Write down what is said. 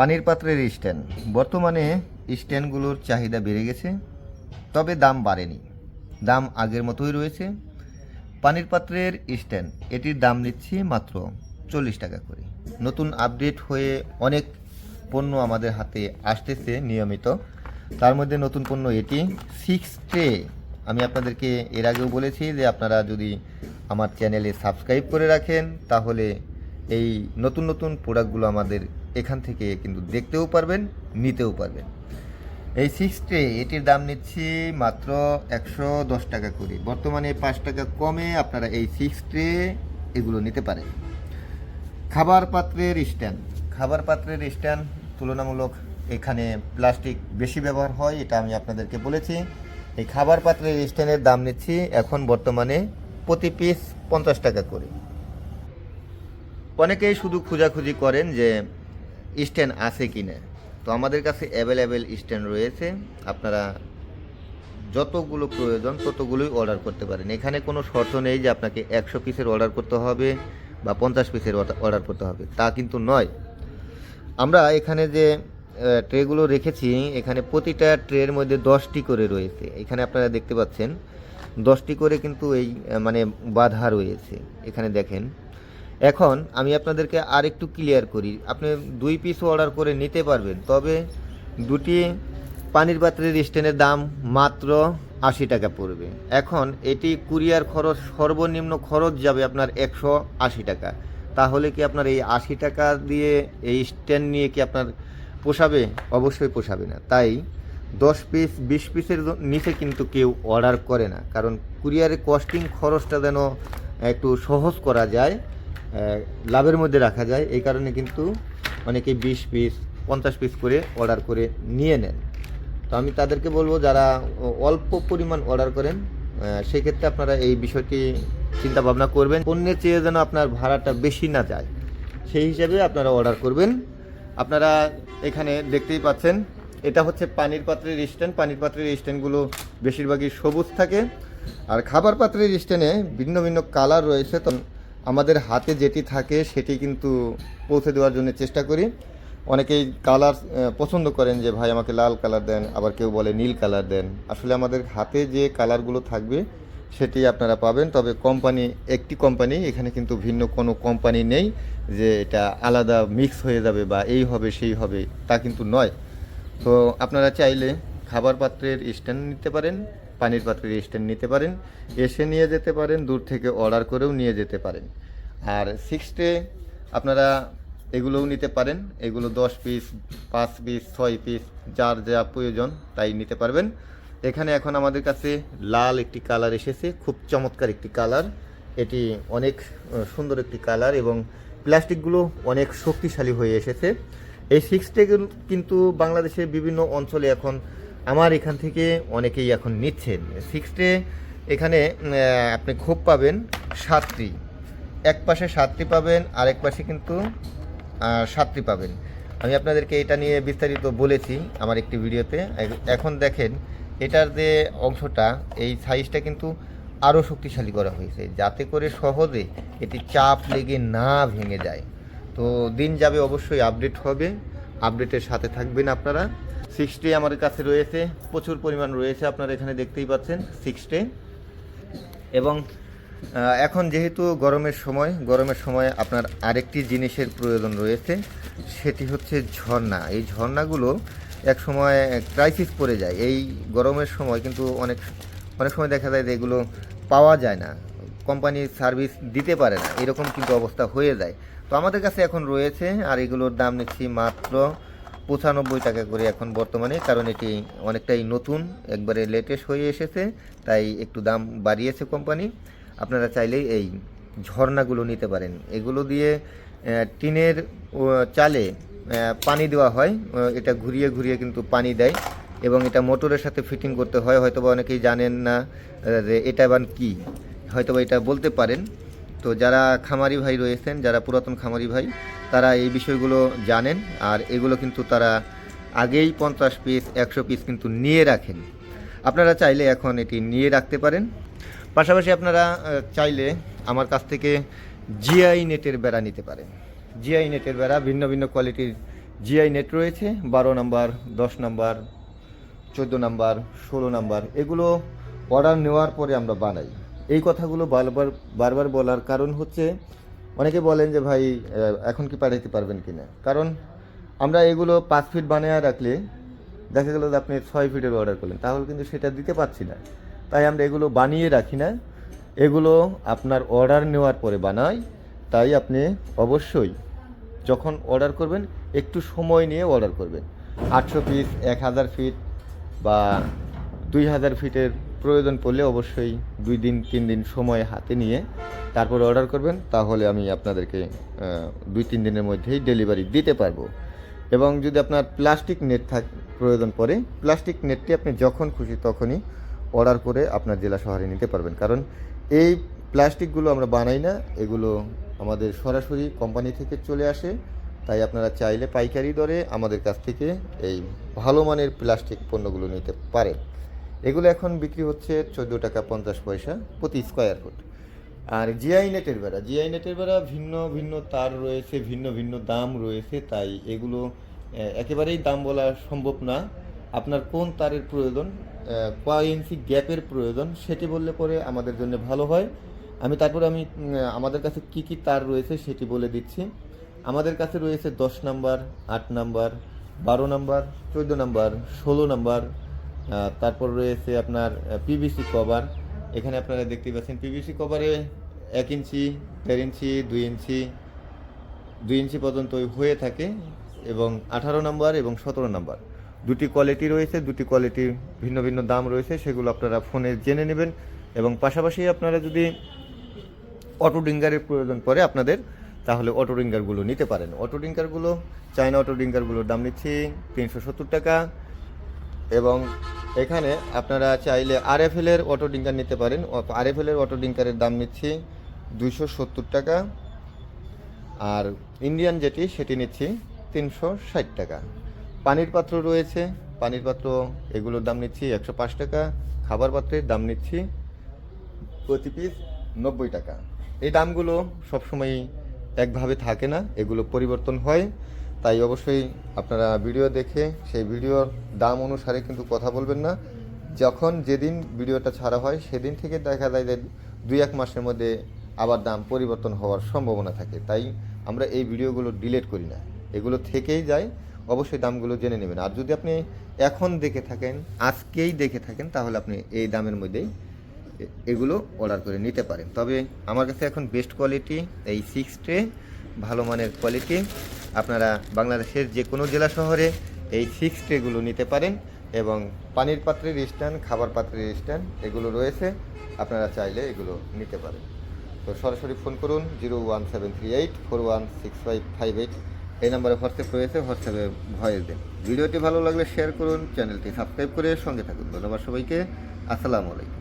পানির পাত্রের স্ট্যান্ড। বর্তমানে স্ট্যান্ডগুলোর চাহিদা বেড়ে গেছে, তবে দাম বাড়েনি। দাম আগের মতোই রয়েছে। পানির পাত্রের স্ট্যান্ড, এটির দাম নিচ্ছি মাত্র চল্লিশ টাকা করে। নতুন আপডেট হয়ে অনেক পণ্য আমাদের হাতে আসতেছে নিয়মিত। তার মধ্যে নতুন পণ্য এটি সিক্স ট্রে আমি আপনাদেরকে এর আগেও বলেছি যে আপনারা যদি আমার চ্যানেলে সাবস্ক্রাইব করে রাখেন, তাহলে এই নতুন নতুন প্রোডাক্টগুলো আমাদের এখান থেকে কিন্তু দেখতেও পারবেন, নিতেও পারবেন। এই সিক্স ট্রে এটির দাম নিচ্ছি মাত্র একশো দশ টাকা করে। বর্তমানে পাঁচ টাকা কমে আপনারা এই সিক্স ট্রে এগুলো নিতে পারেন। খাবার পাত্রের স্ট্যান্ড। খাবার পাত্রের স্ট্যান্ড তুলনামূলক এখানে প্লাস্টিক বেশি ব্যবহার হয়, এটা আমি আপনাদেরকে বলেছি। এই খাবার পাত্রের স্ট্যান্ডের দাম নিচ্ছি এখন বর্তমানে প্রতি পিস পঞ্চাশ টাকা করে। অনেকেই শুধু খোঁজাখুঁজি করেন যে স্ট্যান্ড আছে কি না? তো আমাদের কাছে অ্যাভেলেবেল স্ট্যান্ড রয়েছে। আপনারা যতগুলো প্রয়োজন ততগুলোই অর্ডার করতে পারেন। এখানে কোনো শর্ত নেই যে আপনাকে একশো পিসের অর্ডার করতে হবে বা পঞ্চাশ পিসের অর্ডার করতে হবে। তা কিন্তু নয়। আমরা এখানে যে ট্রেগুলো রেখেছি, এখানে প্রতিটা ট্রের মধ্যে দশটি করে রয়েছে। এখানে আপনারা দেখতে পাচ্ছেন, দশটি করে কিন্তু এই মানে বাধা রয়েছে। এখানে দেখেন এখন আমি আপনাদেরকে আরেকটু ক্লিয়ার করি। আপনি দুই পিস অর্ডার করে নিতে পারবেন, তবে দুটি পানির পাত্রের স্ট্যান্ডের দাম মাত্র আশি টাকা পড়বে। এখন এটি কুরিয়ার খরচ, সর্বনিম্ন খরচ যাবে আপনার একশো আশি টাকা। তাহলে কি আপনার এই আশি টাকা দিয়ে এই স্ট্যান্ড নিয়ে কি আপনার পোষাবে? অবশ্যই পোষাবে না। তাই দশ পিস বিশ পিসের নিচে কিন্তু কেউ অর্ডার করে না। কারণ কুরিয়ারের কস্টিং খরচটা যেন একটু সহজ করা যায় লাভের মধ্যে রাখা যায়। এই কারণে কিন্তু অনেকে বিশ পিস, পঞ্চাশ পিস করে অর্ডার করে নিয়ে নেন। তো আমি তাদেরকে বলব, যারা অল্প পরিমাণ অর্ডার করেন সেক্ষেত্রে আপনারা এই বিষয়টি চিন্তা ভাবনা করবেন। পণ্যের চেয়ে যেন আপনার ভাড়াটা বেশি না যায়, সেই হিসাবে আপনারা অর্ডার করবেন। আপনারা এখানে দেখতেই পাচ্ছেন, এটা হচ্ছে পানির পাত্রের স্ট্যান্ড। পানির পাত্রের স্ট্যান্ডগুলো বেশিরভাগই সবুজ থাকে। আর খাবার পাত্রের স্ট্যান্ডে ভিন্ন ভিন্ন কালার রয়েছে। তো আমাদের হাতে যেটি থাকে সেটি কিন্তু পৌঁছে দেওয়ার জন্য চেষ্টা করি। অনেকেই কালার পছন্দ করেন যে, ভাই, আমাকে লাল কালার দেন। আবার কেউ বলে, নীল কালার দেন। আসলে আমাদের হাতে যে কালারগুলো থাকবে, সেটি আপনারা পাবেন। তবে কোম্পানি একটি কোম্পানি এখানে কিন্তু ভিন্ন কোনো কোম্পানি নেই যে এটা আলাদা মিক্স হয়ে যাবে বা এই হবে, সেই হবে, তা কিন্তু নয়। তো আপনারা চাইলে খাবার পাত্রের স্ট্যান্ড নিতে পারেন। পানির পাত্রের স্ট্যান্ড নিতে পারেন, এসে নিয়ে যেতে পারেন, দূর থেকে অর্ডার করেও নিয়ে যেতে পারেন। আর সিক্সটে আপনারা এগুলোও নিতে পারেন, এগুলো দশ পিস পাঁচ পিস ছয় পিস যার যা প্রয়োজন তাই নিতে পারবেন। এখানে এখন আমাদের কাছে লাল একটি কালার এসেছে, খুব চমৎকার একটি কালার এটি অনেক সুন্দর একটি কালার এবং প্লাস্টিকগুলো অনেক শক্তিশালী হয়ে এসেছে। এই সিক্স কিন্তু বাংলাদেশের বিভিন্ন অঞ্চলে এখন আমার এখান থেকে অনেকেই এখন নিচ্ছেন। সিক্স এখানে আপনি খোপ পাবেন সাতটি। এক পাশে সাতটি পাবেন, আরেক পাশে কিন্তু সাতটি পাবেন। আমি আপনাদেরকে এটা নিয়ে বিস্তারিত বলেছি আমার একটি ভিডিওতে। এখন দেখেন, এটার যে অংশটা, এই সাইজটা কিন্তু আরও শক্তিশালী করা হয়েছে। যাতে করে সহজে এটি চাপ লেগে না ভেঙে যায়। তো দিন যাবে অবশ্যই আপডেট হবে। আপডেটের সাথে থাকবেন আপনারা। সিক্সটি আমার কাছে রয়েছে, প্রচুর পরিমাণ রয়েছে, আপনারা এখানে দেখতেই পাচ্ছেন সিক্স সিক্সটে। এবং এখন যেহেতু গরমের সময় গরমের সময় আপনার আরেকটি জিনিসের প্রয়োজন রয়েছে, সেটি হচ্ছে ঝর্ণা। এই ঝর্ণাগুলো এক সময় ক্রাইসিস পড়ে যায়। এই গরমের সময় কিন্তু অনেক অনেক সময় দেখা যায় যে এগুলো পাওয়া যায় না কোম্পানি সার্ভিস দিতে পারে না, এরকম কিন্তু অবস্থা হয়ে যায়। তো আমাদের কাছে এখন রয়েছে, আর এগুলোর দাম নিচ্ছি মাত্র পঁচানব্বই টাকা করে এখন বর্তমানে, কারণ এটি অনেকটাই নতুন, একবারে লেটেস্ট হয়ে এসেছে, তাই একটু দাম বাড়িয়েছে কোম্পানি। আপনারা চাইলেই এই ঝর্ণাগুলো নিতে পারেন। এগুলো দিয়ে টিনের চালে পানি দেওয়া হয় এটা ঘুরিয়ে ঘুরিয়ে কিন্তু পানি দেয়, এবং এটা মোটরের সাথে ফিটিং করতে হয়। হয়তোবা অনেকেই জানেন না এটা আবার কী, হয়তোবা এটা বলতে পারেন। তো যারা খামারি ভাই রয়েছেন, যারা পুরাতন খামারি ভাই, তারা এই বিষয়গুলো জানেন আর এগুলো কিন্তু তারা আগেই পঞ্চাশ পিস একশো পিস কিন্তু নিয়ে রাখেন। আপনারা চাইলে এখন এটি নিয়ে রাখতে পারেন। পাশাপাশি আপনারা চাইলে আমার কাছ থেকে জিআই নেটের বেড়া নিতে পারেন। জিআই নেটের বেড়া, ভিন্ন ভিন্ন কোয়ালিটির জিআই নেট রয়েছে। বারো নাম্বার, দশ নাম্বার, চোদ্দ নাম্বার, ষোলো নাম্বার, এগুলো অর্ডার নেওয়ার পরে আমরা বানাই। এই কথাগুলো বারবার বারবার বলার কারণ হচ্ছে, অনেকে বলেন যে ভাই এখন কি পাঠাইতে পারবেন কি না কারণ আমরা এগুলো পাঁচ ফিট বানিয়ে রাখলে দেখা গেলো যে আপনি ছয় ফিটের অর্ডার করলেন, তাহলে কিন্তু সেটা দিতে পারছি না। তাই আমরা এগুলো বানিয়ে রাখি না। এগুলো আপনার অর্ডার নেওয়ার পরে বানাই। তাই আপনি অবশ্যই যখন অর্ডার করবেন, একটু সময় নিয়ে অর্ডার করবেন। আটশো পিস এক হাজার ফিট বা দুই হাজার ফিটের প্রয়োজন পড়লে অবশ্যই দুই দিন, তিন দিন সময় হাতে নিয়ে তারপর অর্ডার করবেন, তাহলে আমি আপনাদেরকে দুই, তিন দিনের মধ্যেই ডেলিভারি দিতে পারব। এবং যদি আপনার প্লাস্টিক নেট থাক, প্রয়োজন পড়ে প্লাস্টিক নেটটি আপনি যখন খুশি তখনই অর্ডার করে আপনার জেলা শহরে নিতে পারবেন। কারণ এই প্লাস্টিকগুলো আমরা বানাই না, এগুলো আমাদের সরাসরি কোম্পানি থেকে চলে আসে। তাই আপনারা চাইলে পাইকারি দরে আমাদের কাছ থেকে এই ভালো মানের প্লাস্টিক পণ্যগুলো নিতে পারেন। এগুলো এখন বিক্রি হচ্ছে চোদ্দ টাকা পঞ্চাশ পয়সা প্রতি স্কোয়ার ফুট আর জিআই নেটের বেড়া জিআই নেটের বেড়া ভিন্ন ভিন্ন তার রয়েছে, ভিন্ন ভিন্ন দাম রয়েছে, তাই এগুলো একেবারেই দাম বলা সম্ভব না। আপনার কোন তারের প্রয়োজন কয় ইঞ্চি গ্যাপের প্রয়োজন, সেটি বললে পরে আমাদের জন্য ভালো হয়। আমি তারপরে আমি আমাদের কাছে কি কি তার রয়েছে সেটি বলে দিচ্ছি। আমাদের কাছে রয়েছে দশ নাম্বার, আট নাম্বার, বারো নাম্বার, চোদ্দ নাম্বার, ষোলো নাম্বার তারপর রয়েছে আপনার পিভিসি কভার এখানে আপনারা দেখতে পাচ্ছেন পিভিসি কভারে এক ইঞ্চি, দেড় ইঞ্চি, দুই ইঞ্চি দুই ইঞ্চি পর্যন্ত হয়ে থাকে এবং আঠারো নাম্বার এবং সতেরো নাম্বার। দুটি কোয়ালিটি রয়েছে, দুটি কোয়ালিটি ভিন্ন ভিন্ন দাম রয়েছে, সেগুলো আপনারা ফোনে জেনে নেবেন এবং পাশাপাশি আপনারা যদি অটো ডিঙ্গারের প্রয়োজন পড়ে আপনাদের, তাহলে অটো ডিঙ্গারগুলো নিতে পারেন। অটো ডিঙ্গারগুলো চায়না অটো ডিঙ্গারগুলোর দাম নিচ্ছি তিনশো সত্তর টাকা এবং এখানে আপনারা চাইলে আরএফএল এর অটো ডিঙ্কার নিতে পারেন। আরএফএল এর অটো ডিঙ্কারের দাম নিচ্ছি দুইশো সত্তর টাকা। আর ইন্ডিয়ান যেটি, সেটি নিচ্ছি তিনশো ষাট টাকা। পানির পাত্র রয়েছে। পানির পাত্র, এগুলোর দাম নিচ্ছি একশো পাঁচ টাকা। খাবার পাত্রের দাম নিচ্ছি প্রতি পিস নব্বই টাকা। এই দামগুলো সবসময় একভাবে থাকে না। এগুলো পরিবর্তন হয়। তাই অবশ্যই আপনারা ভিডিও দেখে সেই ভিডিওর দাম অনুসারে কিন্তু কথা বলবেন না। যখন যেদিন ভিডিওটা ছাড়া হয়, সেদিন থেকে দেখা যায় যে দুই এক মাসের মধ্যে আবার দাম পরিবর্তন হওয়ার সম্ভাবনা থাকে। তাই আমরা এই ভিডিওগুলো ডিলিট করি না। এগুলো থেকেই যায়। অবশ্যই দামগুলো জেনে নেবেন। আর যদি আপনি এখন দেখে থাকেন, আজকেই দেখে থাকেন, তাহলে আপনি এই দামের মধ্যেই এগুলো অর্ডার করে নিতে পারেন। তবে আমার কাছে এখন বেস্ট কোয়ালিটি এই সিক্স ট্রে ভালো মানের কোয়ালিটি আপনারা বাংলাদেশের যে কোনো জেলা শহরে এই সিক্স ট্রেগুলো নিতে পারেন এবং পানির পাত্রের স্ট্যান্ড খাবার পাত্রের স্ট্যান্ড এগুলো রয়েছে। আপনারা চাইলে এগুলো নিতে পারেন। তো সরাসরি ফোন করুন zero one seven three eight four one six five five eight এই নাম্বারে হোয়াটসঅ্যাপ রয়েছে হোয়াটসঅ্যাপে ভয়েস দিন। ভিডিওটি ভালো লাগলে শেয়ার করুন চ্যানেলটি সাবস্ক্রাইব করে সঙ্গে থাকুন। ধন্যবাদ সবাইকে। আসসালামু আলাইকুম।